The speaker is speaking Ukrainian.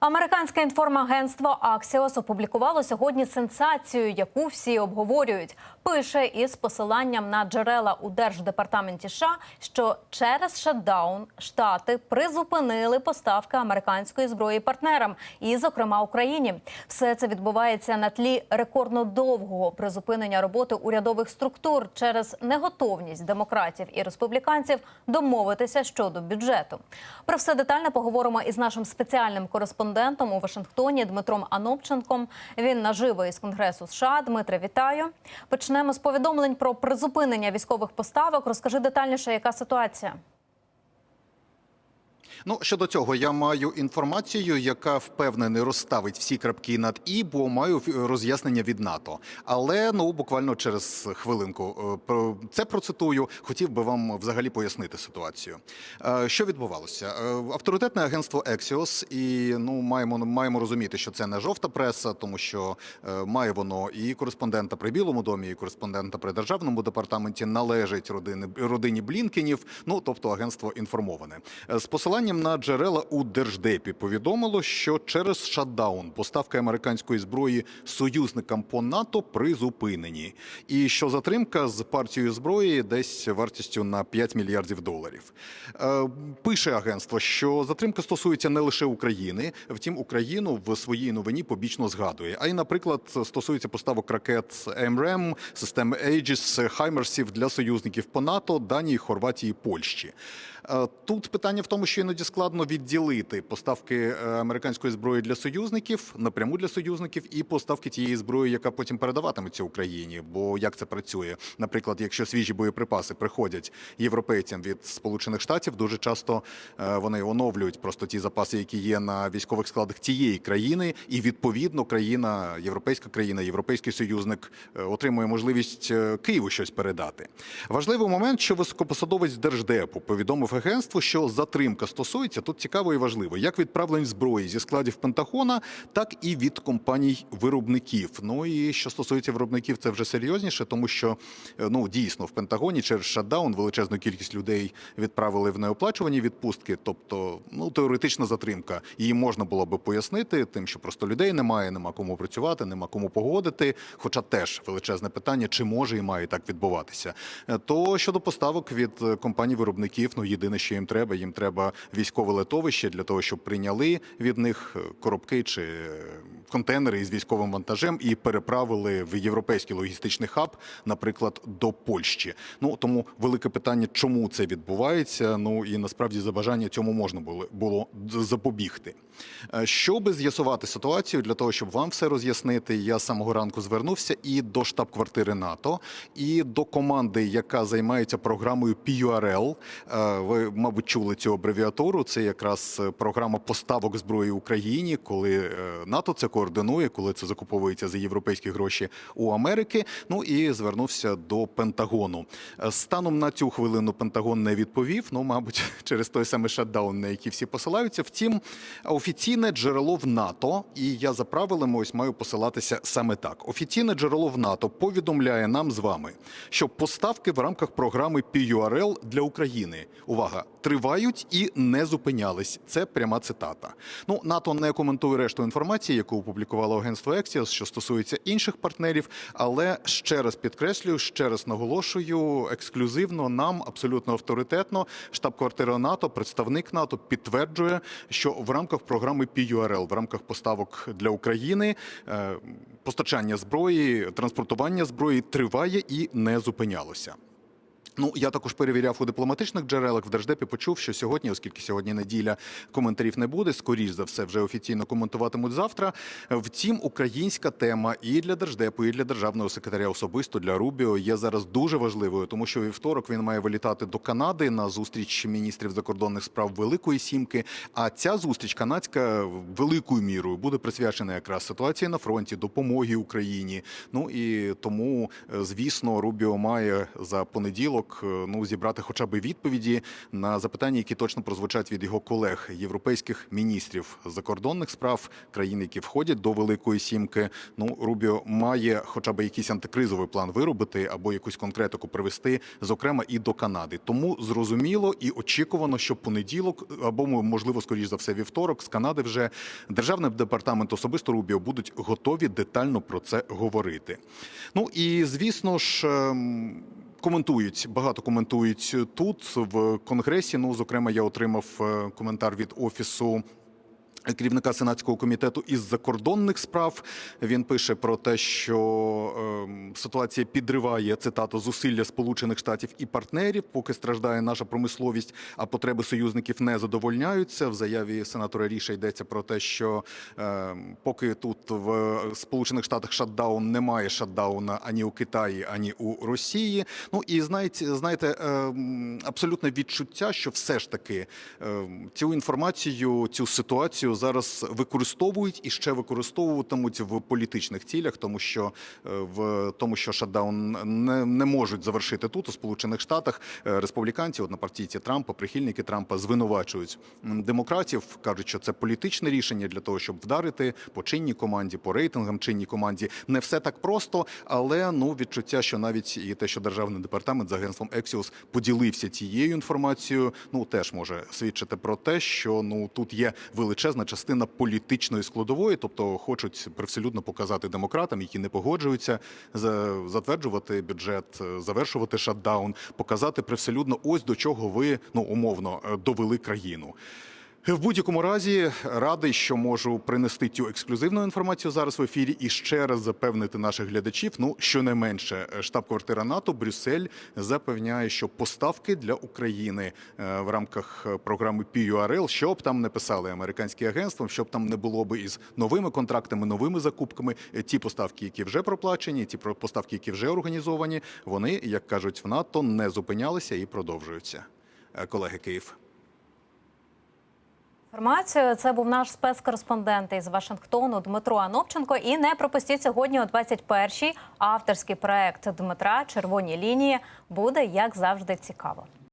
Американське інформагентство Axios опублікувало сьогодні сенсацію, яку всі обговорюють. Пише із посиланням на джерела у держдепартаменті США, що через шатдаун штати призупинили поставки американської зброї партнерам, і, зокрема, Україні. Все це відбувається на тлі рекордно довгого призупинення роботи урядових структур через неготовність демократів і республіканців домовитися щодо бюджету. Про все детально поговоримо із нашим спеціальним кореспондентом у Вашингтоні Дмитром Анопченком. Він наживо із Конгресу США. Дмитре, вітаю. Почнемо з повідомлень про призупинення військових поставок. Розкажи детальніше, яка ситуація. Ну щодо цього, я маю інформацію, яка впевнений розставить всі крапки над і, бо маю роз'яснення від НАТО. Але ну буквально через хвилинку е, це процитую. Хотів би вам взагалі пояснити ситуацію. Е, Що відбувалося? Е, Авторитетне агентство Axios, і ну маємо маємо розуміти, що це не жовта преса, тому що має воно і кореспондента при Білому домі, і кореспондента при державному департаменті належить родини родині Блінкенів. Ну тобто агентство інформоване з посиланням на джерела у держдепі повідомило, що через шатдаун поставки американської зброї союзникам по НАТО призупинені, і що затримка з партією зброї десь вартістю на 5 мільярдів доларів. Е, Пише агентство, що затримка стосується не лише України, втім Україну в своїй новині побічно згадує. А й, наприклад, стосується поставок ракет МРЕМ, системи Aegis, Хаймерсів для союзників по НАТО, Данії, Хорватії, Польщі. Е, Тут питання в тому, що іноді складно відділити поставки е, американської зброї для союзників напряму для союзників і поставки тієї зброї, яка потім передаватиметься Україні. Бо як це працює? Наприклад, якщо свіжі боєприпаси приходять європейцям від Сполучених Штатів, дуже часто е, вони оновлюють просто ті запаси, які є на військових складах тієї країни, і відповідно країна, європейська країна, європейський союзник е, отримує можливість Києву щось передати. Важливий момент, що високопосадовець держдепу повідомив агентству, що затримка стосується тут цікаво і важливо, як відправлень зброї зі складів Пентагона, так і від компаній виробників. Ну і що стосується виробників, це вже серйозніше, тому що е, ну дійсно в Пентагоні через шатдаун величезну кількість людей відправили в неоплачувані відпустки. Тобто, ну теоретична затримка її можна було би пояснити, тим, що просто людей немає, нема кому працювати, нема кому погодити. Хоча теж величезне питання, чи може і має так відбуватися. Е, То щодо поставок від е, компаній виробників, ну єдине, що їм треба, їм треба військове летовище для того, щоб прийняли від них е, коробки чи е, контейнери із військовим вантажем і переправили в європейський логістичний хаб, наприклад, до Польщі. Ну тому велике питання, чому це відбувається. Ну і насправді за бажання цьому можна було було запобігти. Е, Щоби з'ясувати ситуацію для того, щоб вам все роз'яснити, я самого ранку звернувся і до штаб-квартири НАТО, і до команди, яка займається програмою PURL. Ви, мабуть, чули цю абревіатуру. Це якраз е, програма поставок зброї Україні, коли е, НАТО це координує, коли це закуповується за європейські гроші у Америки. Ну і звернувся до Пентагону. Е, Станом на цю хвилину Пентагон не відповів. Ну, мабуть, через той самий шатдаун, на який всі посилаються. Втім, офіційне джерело в НАТО, і я за правилами ось маю посилатися саме так. Офіційне джерело в НАТО повідомляє нам з вами, що поставки в рамках програми PURL для України увага тривають і не зупинялись. Це пряма цитата. Ну НАТО не коментує решту інформації, яку опублікувало агентство Axios, що стосується інших партнерів. Але ще раз підкреслюю, ще раз наголошую, ексклюзивно нам абсолютно авторитетно штаб-квартира НАТО, представник НАТО підтверджує, що в рамках програми PURL, в рамках поставок для України, е, постачання зброї, транспортування зброї триває і не зупинялося. Ну, я також перевіряв у дипломатичних джерелах в держдепі. Почув, що сьогодні, оскільки сьогодні неділя, коментарів не буде. Скоріш за все, вже офіційно коментуватимуть завтра. Втім, українська тема і для держдепу, і для державного секретаря особисто для Рубіо є зараз дуже важливою, тому що вівторок він має вилітати до Канади на зустріч міністрів закордонних справ Великої Сімки. А ця зустріч канадська великою мірою буде присвячена якраз ситуації на фронті, допомоги Україні. Ну і тому, е, звісно, Рубіо має за понеділок понеділок е, ну зібрати хоча б відповіді на запитання, які точно прозвучать від його колег, європейських міністрів закордонних справ країн, які входять до Великої Сімки. Ну Рубіо має хоча б якийсь антикризовий план виробити або якусь конкретику привести, зокрема і до Канади. Тому зрозуміло і очікувано, що понеділок або можливо, скоріш за все, вівторок з Канади вже державний департамент особисто Рубіо будуть готові детально про це говорити. Ну і звісно ж. Коментують багато коментують тут в конгресі. Ну, зокрема, я отримав е, коментар від офісу керівника сенатського комітету із закордонних справ. Він пише про те, що ем, ситуація підриває цитата зусилля Сполучених Штатів і партнерів, поки страждає наша промисловість, а потреби союзників не задовольняються. В заяві сенатора Ріша йдеться про те, що ем, поки тут в Сполучених Штатах шатдаун немає шатдауна ані у Китаї, ані у Росії. Ну і знаєте, знаєте, ем, абсолютне відчуття, що все ж таки ем, цю інформацію, цю ситуацію зараз використовують і ще використовуватимуть в політичних цілях, тому що е, в тому, що шатдаун не, не можуть завершити тут у Сполучених Штатах. е, Республіканці, однопартійці Трампа, прихильники Трампа звинувачують демократів, кажуть, що це політичне рішення для того, щоб вдарити по чинній команді, по рейтингам чинній команді. Не все так просто, але ну відчуття, що навіть і те, що державний департамент з агентством Ексіус поділився цією інформацією, ну теж може свідчити про те, що ну тут є величезна частина політичної складової, тобто хочуть привселюдно показати демократам, які не погоджуються за- затверджувати бюджет, е, завершувати шатдаун, показати привселюдно, ось до чого ви ну умовно е, довели країну. В будь-якому разі радий, що можу принести цю ексклюзивну інформацію зараз в ефірі і ще раз запевнити наших глядачів. Ну щонайменше, е, штаб-квартира НАТО Брюссель запевняє, що поставки для України е, в рамках е, програми PURL, що б там не писали американські агентства, що б там не було би із новими контрактами, новими закупками. Ті поставки, які вже проплачені, ті поставки, які вже організовані, вони, як кажуть в НАТО, не зупинялися і продовжуються. Колеги Київ. Інформацію це був наш спецкореспондент із Вашингтону Дмитро Анопченко. І не пропустіть сьогодні о 21-й авторський проект Дмитра Червоні лінії буде як завжди цікаво.